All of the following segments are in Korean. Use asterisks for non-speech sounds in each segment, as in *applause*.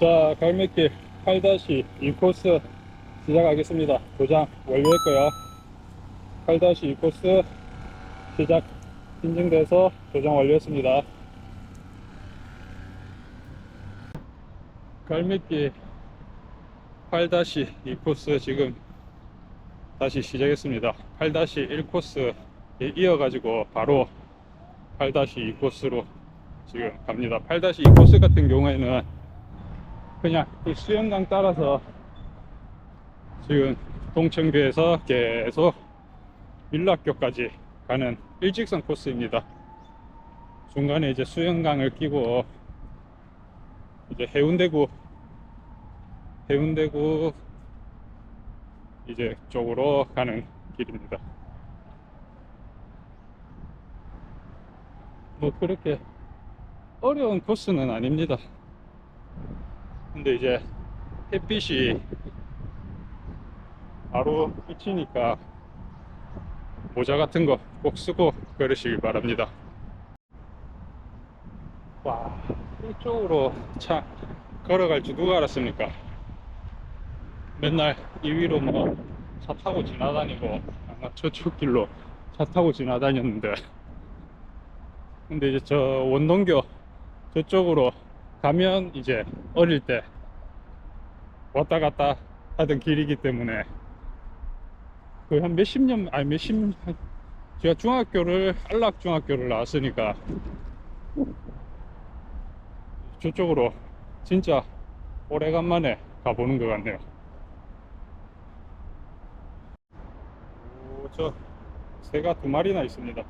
자, 갈매길 8-2코스 시작하겠습니다. 도장 완료했고요. 8-2코스 시작 인증돼서 도장 완료했습니다. 갈매길 8-2코스 지금 다시 시작했습니다. 8-1코스에 이어가지고 바로 8-2코스로 지금 갑니다. 8-2코스 같은 경우에는 그냥 이 수영강 따라서 지금 동천교에서 계속 밀락교까지 가는 일직선 코스입니다. 중간에 이제 수영강을 끼고 이제 해운대구 해운대구 이제 쪽으로 가는 길입니다. 뭐 그렇게 어려운 코스는 아닙니다. 근데 이제 햇빛이 바로 비치니까 모자 같은 거 꼭 쓰고 걸으시길 바랍니다. 와, 이쪽으로 차 걸어갈 줄 누가 알았습니까? 맨날 이 위로 뭐 차 타고 지나다니고 아마 저쪽 길로 차 타고 지나다녔는데 근데 이제 저 원동교 저쪽으로 가면 이제 어릴 때 왔다 갔다 하던 길이기 때문에 거의 한 몇십 년 아니 몇십 년 제가 중학교를 안락중학교를 나왔으니까 저쪽으로 진짜 오래간만에 가보는 것 같네요. 오, 저 새가 두 마리나 있습니다 와,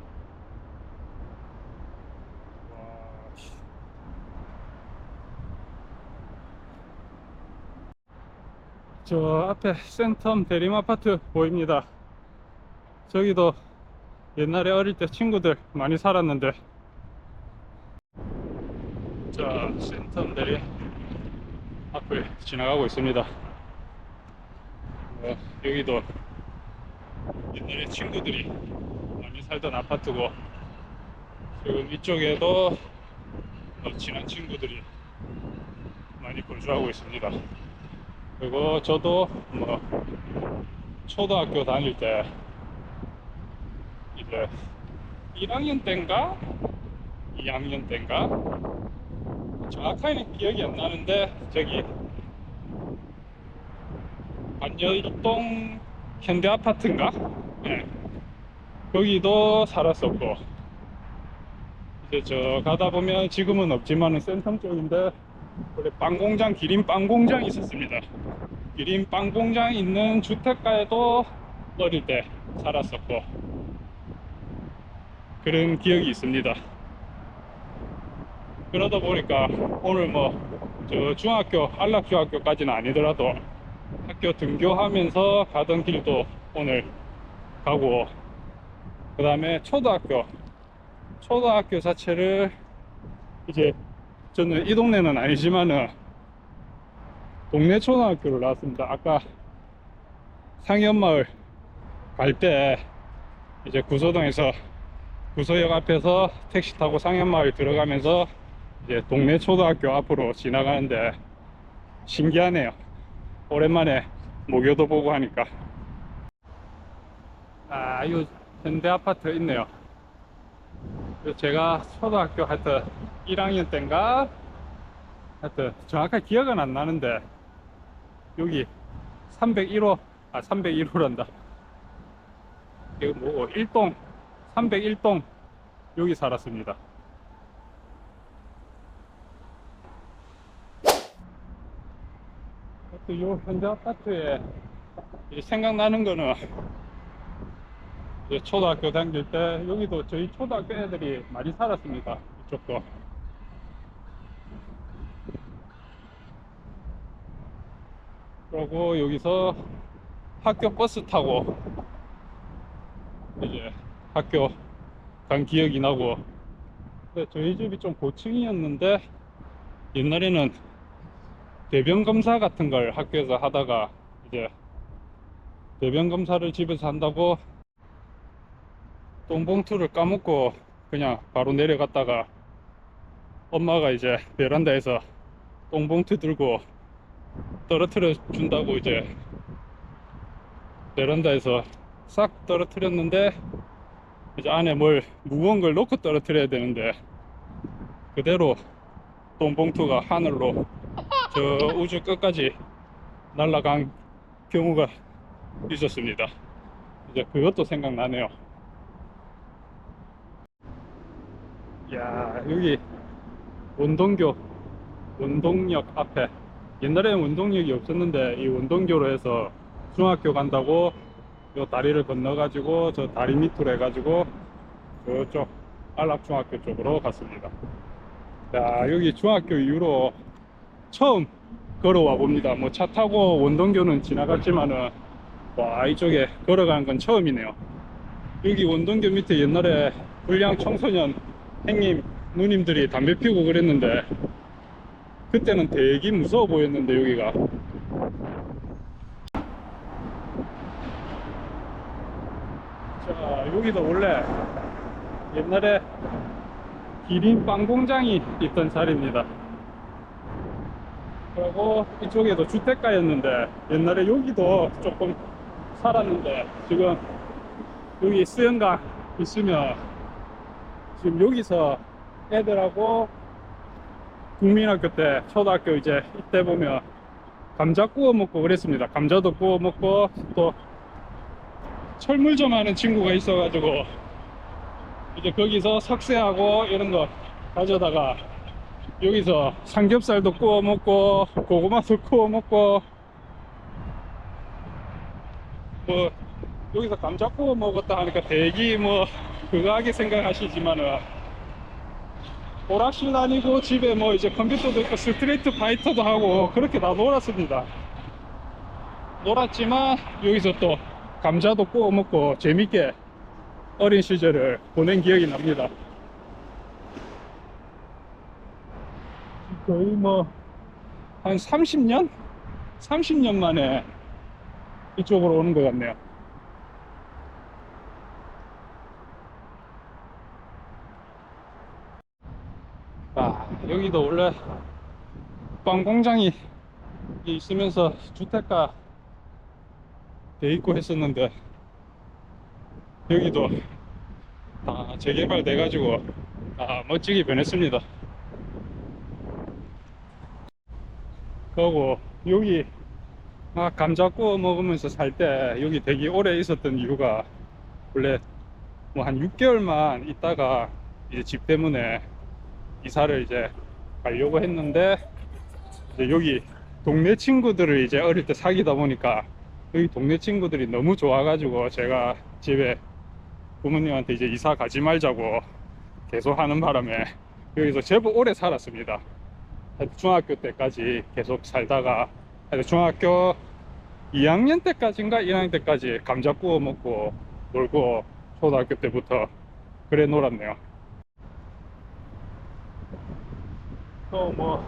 씨. 저 앞에 센텀 대림 아파트 보입니다. 저기도 옛날에 어릴 때 친구들 많이 살았는데. 자, 센텀 대림 앞을 지나가고 있습니다. 어, 여기도 옛날에 친구들이 많이 살던 아파트고, 지금 이쪽에도 어, 친한 친구들이 많이 거주하고 있습니다. 그리고 저도 뭐 초등학교 다닐 때 이제 1학년 때인가? 2학년 때인가? 정확하게는 기억이 안 나는데 저기 반여일동 현대 아파트인가? 예. 거기도 살았었고. 이제 저 가다 보면 지금은 없지만은 센텀 쪽인데 원래 빵 공장 기린 빵 공장이 있었습니다. 기린 빵 공장 있는 주택가에도 어릴 때 살았었고 그런 기억이 있습니다. 그러다 보니까 오늘 뭐 저 중학교 안락중학교까지는 아니더라도 학교 등교하면서 가던 길도 오늘 가고 그 다음에 초등학교 초등학교 자체를 이제 저는 이 동네는 아니지만은 동네 초등학교를 나왔습니다. 아까 상현마을 갈 때 이제 구소동에서 구소역 앞에서 택시 타고 상현마을 들어가면서 이제 동네 초등학교 앞으로 지나가는데 신기하네요. 오랜만에 목요도 보고 하니까. 아, 이 현대 아파트 있네요. 제가 초등학교 하여튼 1학년 때인가? 하여튼 정확하게 기억은 안 나는데 여기 301호 아 301호란다. 이거 뭐고 1동 301동 여기 살았습니다. 하여튼 요 현대 아파트에 이 생각나는 거는 초등학교 다닐 때 여기도 저희 초등학교 애들이 많이 살았습니다. 이쪽도. 그리고 여기서 학교 버스 타고 이제 학교 간 기억이 나고 근데 저희 집이 좀 고층이었는데 옛날에는 대변 검사 같은 걸 학교에서 하다가 이제 대변 검사를 집에서 한다고 똥봉투를 까먹고 그냥 바로 내려갔다가 엄마가 이제 베란다에서 똥봉투 들고 떨어뜨려 준다고 이제 베란다에서 싹 떨어뜨렸는데 이제 안에 뭘 무거운 걸 넣고 떨어뜨려야 되는데 그대로 똥봉투가 하늘로 저 우주 끝까지 날아간 경우가 있었습니다. 이제 그것도 생각나네요. 야 여기 원동교 원동역 앞에 옛날에는 원동역이 없었는데 이 원동교로 해서 중학교 간다고 요 다리를 건너 가지고 저 다리 밑으로 해 가지고 저쪽 안락중학교 쪽으로 갔습니다. 자 여기 중학교 이후로 처음 걸어와 봅니다. 뭐 차 타고 원동교는 지나갔지만은 와 이쪽에 걸어가는 건 처음이네요. 여기 원동교 밑에 옛날에 불량 청소년 행님 누님들이 담배 피우고 그랬는데 그때는 되게 무서워 보였는데 여기가. 자 여기도 원래 옛날에 기린 빵 공장이 있던 자리입니다. 그리고 이쪽에도 주택가였는데 옛날에 여기도 조금 살았는데 지금 여기 수영강 있으면 지금 여기서 애들하고 국민학교 때 초등학교 이제 이때 보면 감자 구워 먹고 그랬습니다. 감자도 구워 먹고 또 철물점 하는 친구가 있어 가지고 이제 거기서 석쇠하고 이런 거 가져다가 여기서 삼겹살도 구워 먹고 고구마도 구워 먹고 뭐 여기서 감자 구워 먹었다 하니까 대기 뭐 그거 하게 생각하시지만은 오락실 다니고 집에 뭐 이제 컴퓨터도 있고 스트레이트 파이터도 하고 그렇게 다 놀았습니다. 놀았지만 여기서 또 감자도 구워 먹고 재밌게 어린 시절을 보낸 기억이 납니다. 거의 뭐 한 30년? 30년 만에 이쪽으로 오는 것 같네요. 아, 여기도 원래 빵 공장이 있으면서 주택가 돼 있고 했었는데 여기도 다 재개발 돼 가지고 아 멋지게 변했습니다. 그리고 여기 막 감자 구워 먹으면서 살 때 여기 되게 오래 있었던 이유가 원래 뭐 한 6개월만 있다가 이제 집 때문에 이사를 이제 가려고 했는데 이제 여기 동네 친구들을 이제 어릴 때 사귀다 보니까 여기 동네 친구들이 너무 좋아가지고 제가 집에 부모님한테 이제 이사 가지 말자고 계속 하는 바람에 여기서 제법 오래 살았습니다. 중학교 때까지 계속 살다가 중학교 2학년 때까지인가 1학년 때까지 감자 구워 먹고 놀고 초등학교 때부터 그래 놀았네요. 또뭐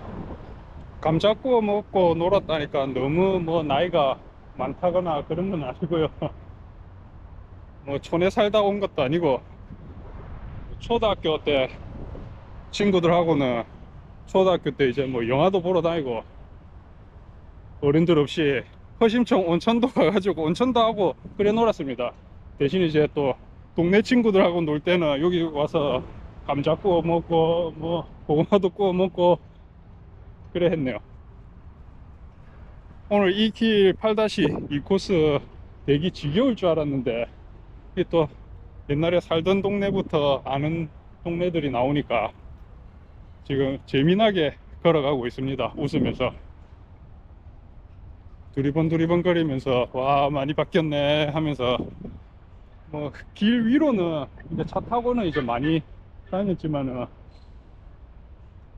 감자 구워 먹고 놀았다니까 너무 뭐 나이가 많다거나 그런 건 아니고요. *laughs* 뭐 촌에 살다 온 것도 아니고 초등학교 때 친구들하고는 초등학교 때 이제 뭐 영화도 보러 다니고 어른들 없이 허심청 온천도 *laughs* 가가지고 온천도 하고 그래 놀았습니다. 대신 이제 또 동네 친구들하고 놀 때는 여기 와서 감자 구워 먹고 뭐 고구마도 구워 먹고 그래 했네요. 오늘 이 길 8-2 코스 되게 지겨울 줄 알았는데 이게 또 옛날에 살던 동네부터 아는 동네들이 나오니까 지금 재미나게 걸어가고 있습니다. 웃으면서 두리번 두리번 거리면서 와 많이 바뀌었네 하면서 뭐 길 위로는 이제 차 타고는 이제 많이 다녔지만은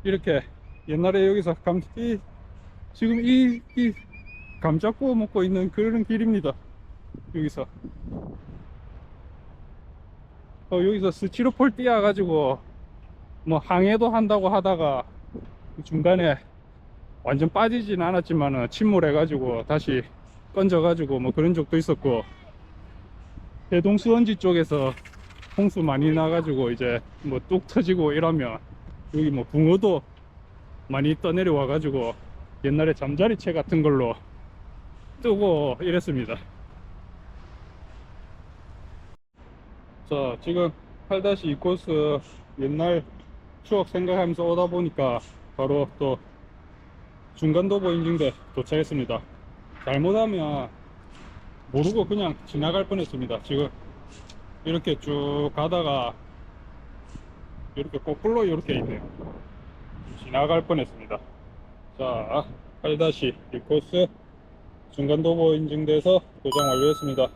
이렇게 옛날에 여기서 감, 이, 지금 이, 이 감자 구워 먹고 있는 그런 길입니다. 여기서. 어, 여기서 스티로폴 띄어가지고 뭐 항해도 한다고 하다가 중간에 완전 빠지진 않았지만은 침몰해가지고 다시 건져가지고 뭐 그런 적도 있었고 해동수원지 쪽에서 홍수 많이 나가지고 이제 뭐 뚝 터지고 이러면 여기 뭐 붕어도 많이 떠내려와 가지고 옛날에 잠자리채 같은 걸로 뜨고 이랬습니다. 자, 지금 8-2 코스 옛날 추억 생각하면서 오다 보니까 바로 또 중간도보 인증대 도착했습니다. 잘못하면 모르고 그냥 지나갈 뻔했습니다. 지금 이렇게 쭉 가다가 이렇게 거꾸로 이렇게 있네요. 지나갈 뻔했습니다. 자, 8-1 코스 중간 도보 인증돼서 도장 완료했습니다.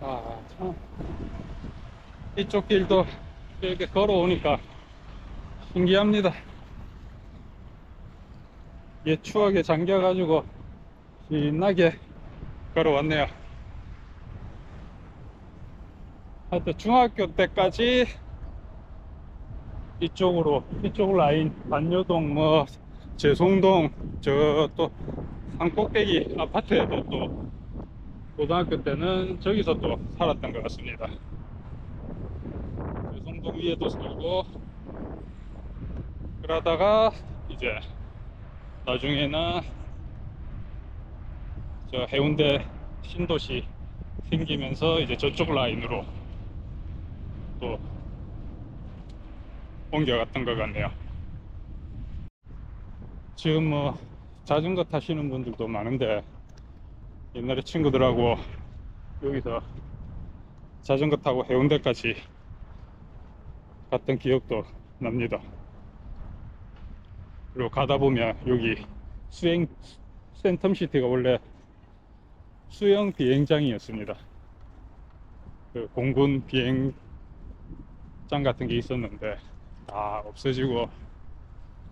아, 참. 이쪽 길도 이렇게 걸어오니까 신기합니다. 옛 추억에 잠겨가지고 신나게 걸어왔네요. 하여튼 중학교 때까지 이쪽으로 이쪽 라인 반여동 뭐 재송동 저 또 산꼭대기 아파트에도 또 고등학교 때는 저기서 또 살았던 것 같습니다. 재송동 위에도 살고 그러다가 이제 나중에는 저 해운대 신도시 생기면서 이제 저쪽 라인으로 또 옮겨갔던 것 같네요. 지금 뭐 자전거 타시는 분들도 많은데 옛날에 친구들하고 여기서 자전거 타고 해운대까지 갔던 기억도 납니다. 그리고 가다 보면 여기 수행 센텀시티가 원래 수영 비행장이었습니다. 그 공군 비행장 같은 게 있었는데 다 없어지고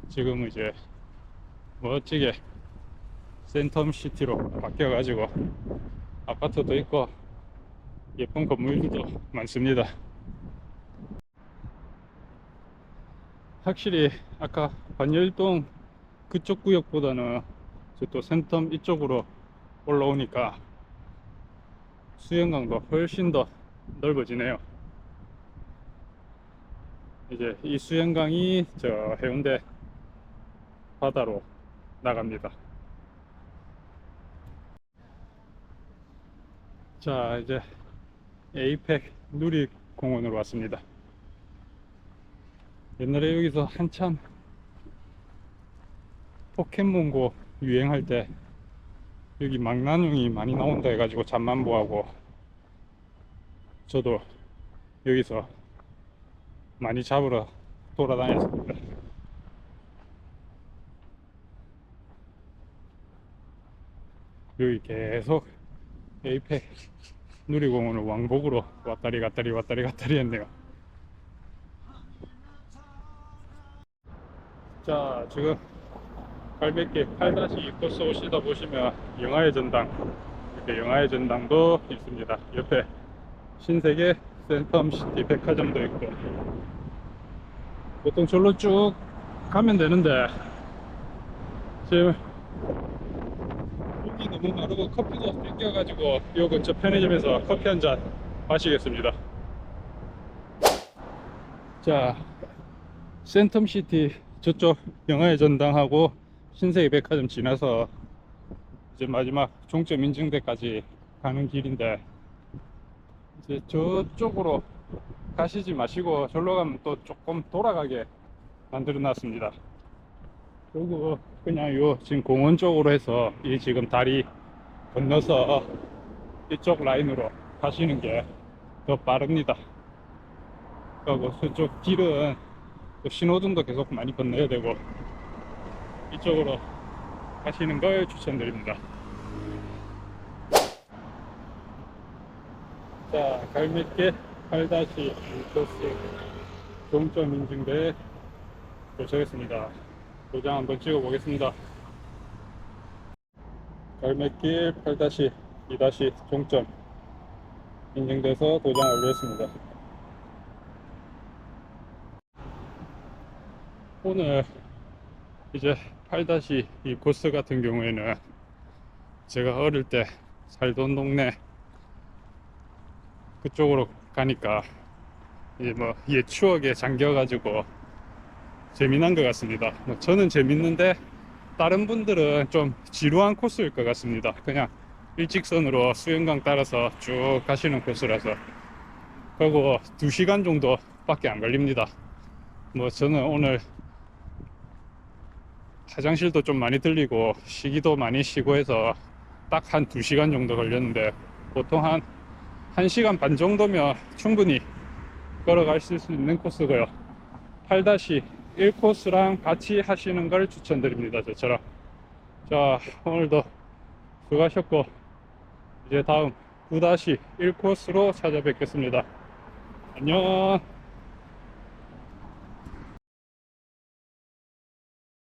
지금은 이제 멋지게 센텀 시티로 바뀌어가지고 아파트도 있고 예쁜 건물들도 많습니다. 확실히 아까 반열동 그쪽 구역보다는 또 센텀 이쪽으로 올라오니까 수영강도 훨씬 더 넓어지네요. 이제 이 수영강이 저 해운대 바다로 나갑니다. 자, 이제 에이펙 누리공원으로 왔습니다. 옛날에 여기서 한참 포켓몬고 유행할 때 여기 망나뇽이 많이 나온다 해가지고 잠만보하고 저도 여기서 많이 잡으러 돌아다녔습니다. 여기 계속 에이펙 누리공원을 왕복으로 왔다리 갔다리 왔다리 갔다리 했네요. 자, 지금 갈매길 8-2 코스 오시다 보시면 영화의 전당 이렇게 영화의 전당도 있습니다. 옆에 신세계 센텀시티 백화점도 있고 보통 절로 쭉 가면 되는데 지금 여기 너무 마르고 커피도 땡겨가지고 요 근처 편의점에서 커피 한 잔 마시겠습니다. 자, 센텀시티 저쪽 영화의 전당하고 신세계 백화점 지나서 이제 마지막 종점 인증대까지 가는 길인데 이제 저쪽으로 가시지 마시고 절로 가면 또 조금 돌아가게 만들어 놨습니다. 그리고 그냥 요 지금 공원 쪽으로 해서 이 지금 다리 건너서 이쪽 라인으로 가시는 게 더 빠릅니다. 그리고 저쪽 길은 또 신호등도 계속 많이 건너야 되고 이쪽으로 가시는 걸 추천드립니다. 자, 갈매길 8-2 코스 종점 인증대에 도착했습니다. 도장 한번 찍어 보겠습니다. 갈매길 8-2 종점 인증돼서 도장 완료했습니다. 오늘 이제 8-2 코스 같은 경우에는 제가 어릴 때 살던 동네 그쪽으로 가니까 이제 뭐 옛 추억에 잠겨가지고 재미난 것 같습니다. 뭐 저는 재밌는데 다른 분들은 좀 지루한 코스일 것 같습니다. 그냥 일직선으로 수영강 따라서 쭉 가시는 코스라서 그리고 2시간 정도밖에 안 걸립니다. 뭐 저는 오늘 화장실도 좀 많이 들리고 쉬기도 많이 쉬고 해서 딱 한 2시간 정도 걸렸는데 보통 한 1시간 반 정도면 충분히 걸어갈 수 있는 코스고요. 8-1 코스랑 같이 하시는 걸 추천드립니다. 저처럼. 자, 오늘도 수고하셨고, 이제 다음 9-1 코스로 찾아뵙겠습니다. 안녕.